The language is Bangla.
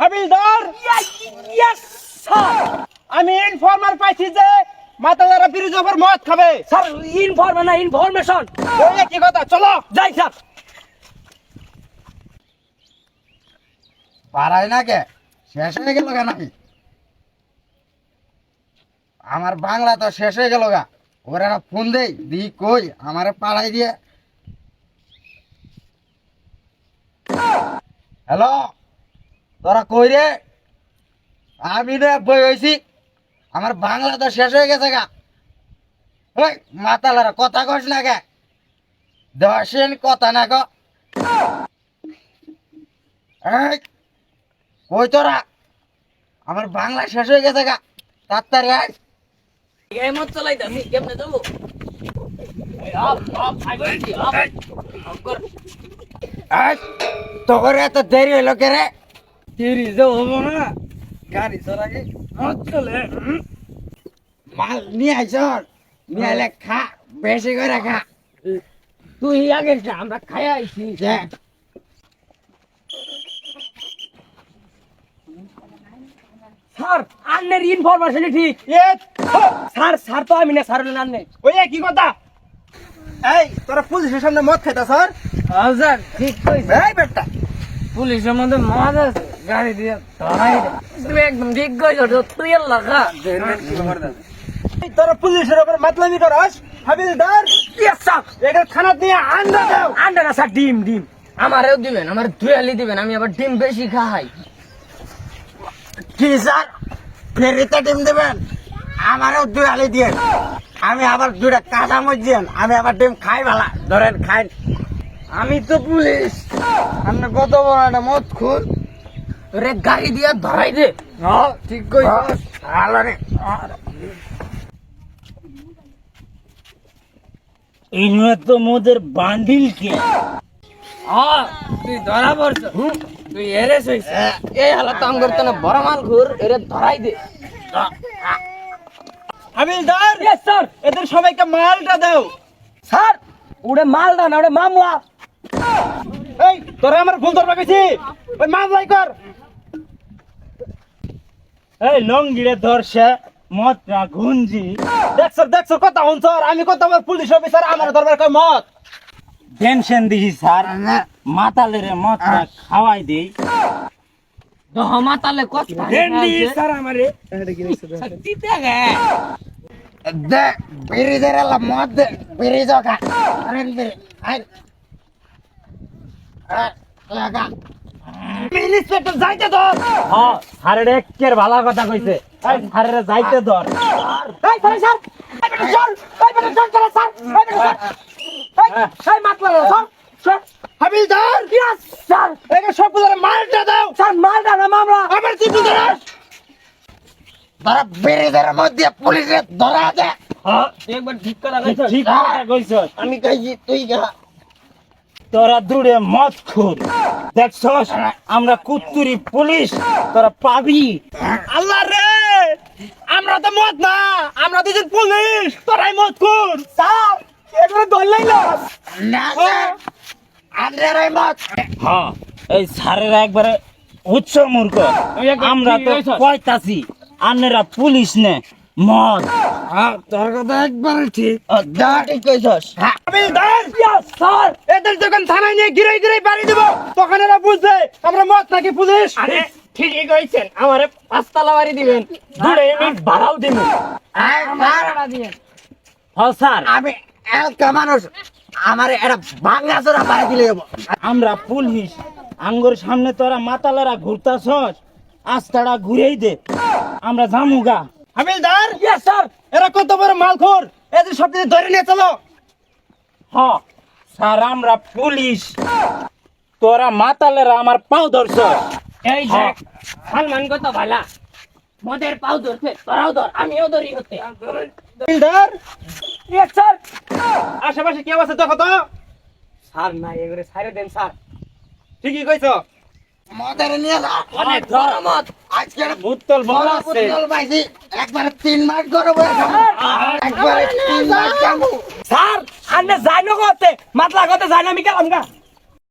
হাবিলদার? ইয়েস স্যার আমি ইনফরমার পাইছি যে মাতালারা ব্রিজ ওভার মদ খাবে। স্যার ইনফরমেশন না ইনফরমেশন এই কি কথা চলো। যাই স্যার পারাই না কে? শেষ হয়ে গেল গা নাকি? আমার বাংলা তো শেষ হয়ে গেল গা। ওরা ফোন দেই দি কই আমারে পাড়াই দিয়ে। হ্যালো তোরা কই রে? আমি রে বই হয়েছি আমার বাংলা তো শেষ হয়ে গেছে গা। ওই মাতালারা কথা কস না গে। দশেন কথা না গো। কই তোরা? আমার বাংলা শেষ হয়ে গেছে গা। তাড়াতাড়ি আয়। এই মত চলাই কেমনে তোর এত দেরি হইল কে রে? দেরি যে হব না। গাড়ি চালাকে চলে মাল নিয়ে আইস নিয়ে আইলে খা বেশি করে খা। তুই আগে আমরা খাই আইছি। স্যার আন্নের ঠিক। এ স্যার স্যার তো আমি না স্যার হলেন আন্নে। ওই কি কথা? এই তোরা পুলিশের সামনে মদ খাইতা স্যার? হাজার ঠিক কইছ। এই বেটা। পুলিশের মধ্যে মদ আছে। গাড়ি দিয়ে ধরাই তুই একদম কইছ তুই লাগা। তোরা পুলিশের উপর মাতলামি করস হাবিলদার। এটা খানা দিয়ে আন্দা দাও। আন্ডা না স্যার ডিম ডিম। আমারেও দিবেন আমার দুয়ালি দিবেন আমি আবার ডিম বেশি খাই। কি স্যার ফেরিতে ডিম দেবেন? আমারও দুই আলি দিয়ে। আমি আবার দুটা কাঁচা মরিচ দিয়েন আমি আবার ডিম খাই ভালা। ধরেন খাই। আমি তো পুলিশ। আমি কত বড় একটা মদ খুন রে গাড়ি দিয়ে ধরাই দে। ঠিক কই ভালো রে। ইনমে তো মোদের বান্ডিল কে? তুই ধরা পড়ছ। তুই এরে সইছ এই হালাত আম করতে না বড় মাল ঘুর এরে ধরাই দে। হাবিলদার! ইয়েস স্যার এদের সবাইকে মালটা দাও। স্যার ওরে মাল না ওরে মামলা। এই তোরা আমার ভুল ধরবা গেছি। ওই মামলাই কর। এই লঙ্গিরে ধরছে মদ না গুঞ্জি দেখছ দেখছ কথা হন স্যার আমি কত আমার পুলিশ অফিসার আমার দরবার কই মদ। টেনশন দিছি স্যার মাতালেরে মদ খাওয়াই দেই। দহমা তালে কত স্যার আমারে। দিতে গে। দে বিড়ি দে রে মদ দে বিড়ি জগা আরে বিড়ি আই লাগা। ইন্সপেক্টর যাইতে ধর। হ্যাঁ স্যারের একের ভালো কথা কইছে। এই স্যারের যাইতে ধর। এই ধরে স্যার। এই বেটা চল। এই বেটা চল চল স্যার। এই বেটা চল। এই এই মাত মারো স্যার স্যার হাবিলদার! Yes sir? একে মালটা দাও। স্যার না মামলা। মধ্যে পুলিশে ধরা দে। হ্যাঁ একবার ঠিক করা ঠিক কথা কইছস। আমি কইছি তুই গা তোরা দূরে মদ খুর। দেখছস? আমরা কুত্তুরি পুলিশ তোরা পাবি। আল্লাহ রে! আমরা তো মদ না আমরা তো যে পুলিশ তোরাই মদ খুর। স্যার এগুলো ধরলেই না না আই মদ। হ্যাঁ এই স্যারেরা একবারে উচ্চ মূর্খ। আমরা তো কয়তাছি আনেরা পুলিশ নে মদ। তোর কথা একবার ঠিক। যা ঠিক কইছস। হাবিলদার ইয়েস স্যার এদের যখন থানায় নিয়ে গিরে গিরে বাড়ি দিব তখন এরা বুঝবে আমরা মদ নাকি পুলিশ। আরে ঠিকই কইছেন আমারে পাঁচতলা বাড়ি দিবেন দূরে ইউনিট ভাড়াও দিব আই মার হ্যাঁ স্যার। আমি মানুষ আমার এটা ভাঙ্গা চোরা বাড়ি দিলে আমরা পুলিশ আঙ্গুর সামনে তোরা মাতালেরা ঘুরতাছস আস্তাড়া ঘুরেই দে। আমরা জামুগা হাবিলদার? ইয়েস স্যার মালখোর এদের সব কিছু ধরে নিয়ে চলো। হ স্যার আমরা পুলিশ। তোরা মাতালেরা আমার পাও ধরছস এই দেখ সালমান কত ভালা মদের পাও ধরছে তোরাও ধর আমিও ধরি হতে হাবিলদার ইয়েস স্যার আশেপাশে কেউ আছে দেখো তো। স্যার না এগুলো সাইরে দেন স্যার। ঠিকই কইছো। মদের নিয়ে অনেক গরমত আজকে একটা ভূতল বল আছে। পাইছি। একবারে তিন মাস গরম একবারে তিন মাস কামু স্যার আন্নে যাই না করতে মাতলা করতে যাই না আমি গেলাম গা।